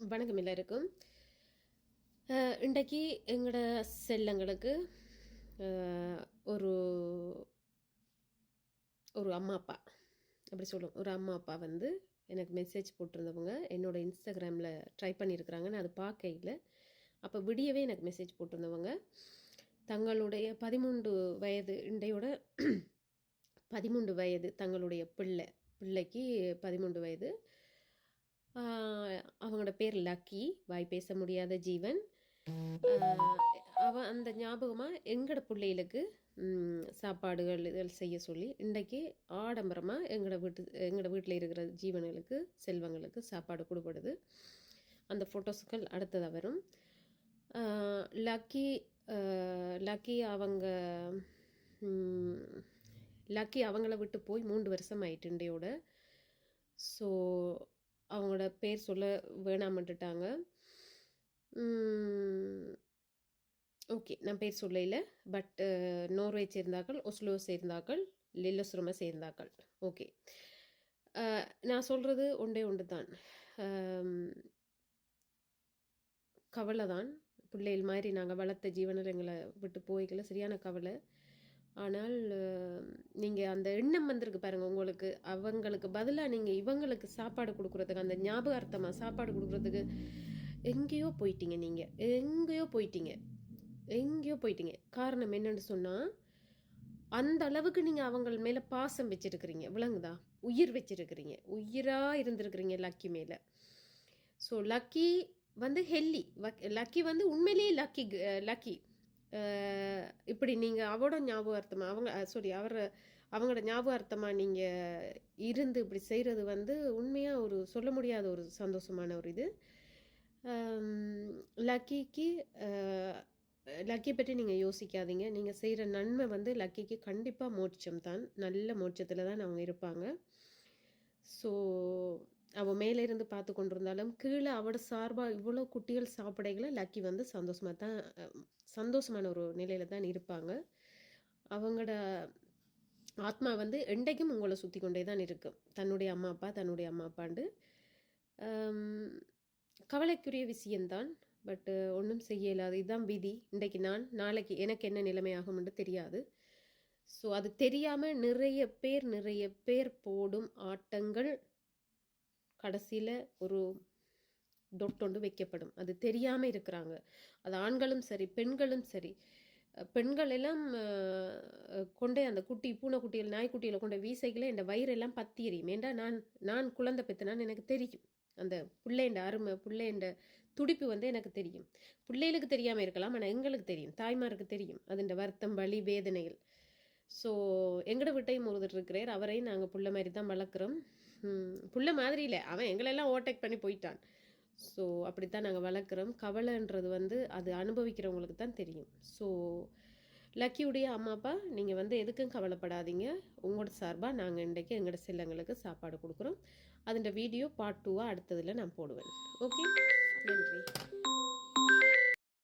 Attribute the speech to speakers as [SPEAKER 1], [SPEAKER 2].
[SPEAKER 1] வணக்கம் எல்லாருக்கும். இன்றைக்கு எங்களோட செல்லங்களுக்கு ஒரு ஒரு அம்மா அப்பா. அப்படி சொல்லுவோம் ஒரு அம்மா அப்பா வந்து எனக்கு மெசேஜ் போட்டிருந்தவங்க என்னோட இன்ஸ்டாகிராமில் ட்ரை பண்ணியிருக்கிறாங்க நான் அது பார்க்கையில் அப்போ விடியவே எனக்கு மெசேஜ் போட்டிருந்தவங்க. தங்களுடைய பதிமூன்று வயது இண்டையோட பதிமூன்று வயது தங்களுடைய பிள்ளை. பிள்ளைக்கு பதிமூன்று வயது. அவங்களோட பேர் லக்கி. வாய் பேச முடியாத ஜீவன். அவ அந்த ஞாபகமாக எங்களோட பிள்ளைகளுக்கு சாப்பாடுகள் இதெல்லாம் செய்ய சொல்லி இன்றைக்கு ஆடம்பரமாக எங்களோட வீட்டு எங்களோட வீட்டில் இருக்கிற ஜீவன்களுக்கு செல்வங்களுக்கு சாப்பாடு கொடுப்படுது அந்த ஃபோட்டோஸுக்கள் அடுத்ததாக வரும். லக்கி லக்கி அவங்க லக்கி அவங்கள விட்டு போய் மூன்று வருஷம் ஆயிட்டுண்டையோட ஸோ அவங்களோட பேர் சொல்ல வேணாமட்டுட்டாங்க. ஓகே நான் பேர் சொல்லல பட் நோர்வே சேர்ந்தாக்கள் ஒஸ்லோ சேர்ந்தாக்கள் லில்லசுரம சேர்ந்தாக்கள் ஓகே. நான் சொல்கிறது ஒன்றே ஒன்று தான். கவலை தான் பிள்ளைகள் மாதிரி நாங்கள் வளர்த்த ஜீவனங்களை எங்களை விட்டு போய்க்கல. சரியான கவலை. ஆனால் நீங்கள் அந்த எண்ணம் வந்திருக்கு பாருங்கள் உங்களுக்கு. அவங்களுக்கு பதிலாக நீங்கள் இவங்களுக்கு சாப்பாடு கொடுக்குறதுக்கு அந்த ஞாபகார்த்தமாக சாப்பாடு கொடுக்குறதுக்கு எங்கேயோ போயிட்டீங்க நீங்கள் எங்கேயோ போயிட்டீங்க. எங்கேயோ போயிட்டீங்க. காரணம் என்னன்னு சொன்னால் அந்த அளவுக்கு நீங்கள் அவங்கள மேலே பாசம் வச்சுருக்கிறீங்க. விளங்குதா? உயிர் வச்சுருக்கிறீங்க. உயிராக இருந்திருக்கிறீங்க லக்கி மேலே. ஸோ லக்கி வந்து ஹெல்லி. லக்கி வந்து உண்மையிலேயே லக்கி லக்கி. இப்படி நீங்கள் அவரோட ஞாபகார்த்தமாக அவங்க சாரி அவர் அவங்களோட ஞாபகார்த்தமாக நீங்கள் இருந்து இப்படி செய்கிறது வந்து உண்மையாக ஒரு சொல்ல முடியாத ஒரு சந்தோஷமான ஒரு இது. லக்கிக்கு லக்கியை பற்றி நீங்கள் யோசிக்காதீங்க. நீங்கள் செய்கிற நன்மை வந்து லக்கிக்கு கண்டிப்பாக மோட்சம் தான் நல்ல மோட்சத்தில் தான் அவங்க இருப்பாங்க. ஸோ அவள் மேலே இருந்து பார்த்து கொண்டிருந்தாலும் கீழே அவட சார்பாக இவ்வளோ குட்டிகள் சாப்பிடைகளை லக்கி வந்து சந்தோஷமாக தான் சந்தோஷமான ஒரு நிலையில் தான் இருப்பாங்க. அவங்களோட ஆத்மா வந்து என்றைக்கும் உங்களை சுற்றி கொண்டே தான் இருக்கும் தன்னுடைய அம்மா அப்பா தன்னுடைய அம்மா அப்பாண்டு. கவலைக்குரிய விஷயந்தான் பட்டு ஒன்றும் செய்ய இயலாது இதுதான் விதி. இன்றைக்கு நான் நாளைக்கு எனக்கு என்ன நிலைமையாகும்னு தெரியாது. ஸோ அது தெரியாமல் நிறைய பேர் நிறைய பேர் போடும் ஆட்டங்கள் கடைசியில் ஒரு டொட்டொண்டு வைக்கப்படும். அது தெரியாமல் இருக்கிறாங்க. அது ஆண்களும் சரி பெண்களும் சரி. பெண்கள் எல்லாம் கொண்டே அந்த குட்டி பூனைக்குட்டியில் நாய்க்குட்டியில் கொண்ட வீசைகளை இந்த வயிறெல்லாம் பத்தி எறியும் ஏண்டா நான் நான் குழந்தை பெற்றினான்னு எனக்கு தெரியும். அந்த பிள்ளைண்ட அருமை பிள்ளைண்ட துடிப்பு வந்து எனக்கு தெரியும். பிள்ளைகளுக்கு தெரியாமல் இருக்கலாம் ஆனால் எங்களுக்கு தெரியும். தாய்மாருக்கு தெரியும். அதுண்ட வருத்தம் வலி வேதனைகள். ஸோ எங்களோட வீட்டையும் ஒருத்தர் இருக்கிறார். அவரையும் நாங்கள் பிள்ளை மாதிரி தான் வளர்க்குறோம். புள்ள மாதிரி இல்லை. அவன் எங்களெல்லாம் ஓவர்டேக் பண்ணி போயிட்டான். ஸோ அப்படித்தான் நாங்கள் வளர்க்குறோம். கவலைன்றது வந்து அது அனுபவிக்கிறவங்களுக்கு தான் தெரியும். ஸோ லக்கியுடைய அம்மா அப்பா நீங்கள் வந்து எதுக்கும் கவலைப்படாதீங்க. உங்களோட சார்பாக நாங்கள் இன்றைக்கு எங்களோட செல்லங்களுக்கு சாப்பாடு கொடுக்குறோம். அதோட வீடியோ பார்ட் டூவாக அடுத்ததில் நான் போடுவேன். ஓகே நன்றி.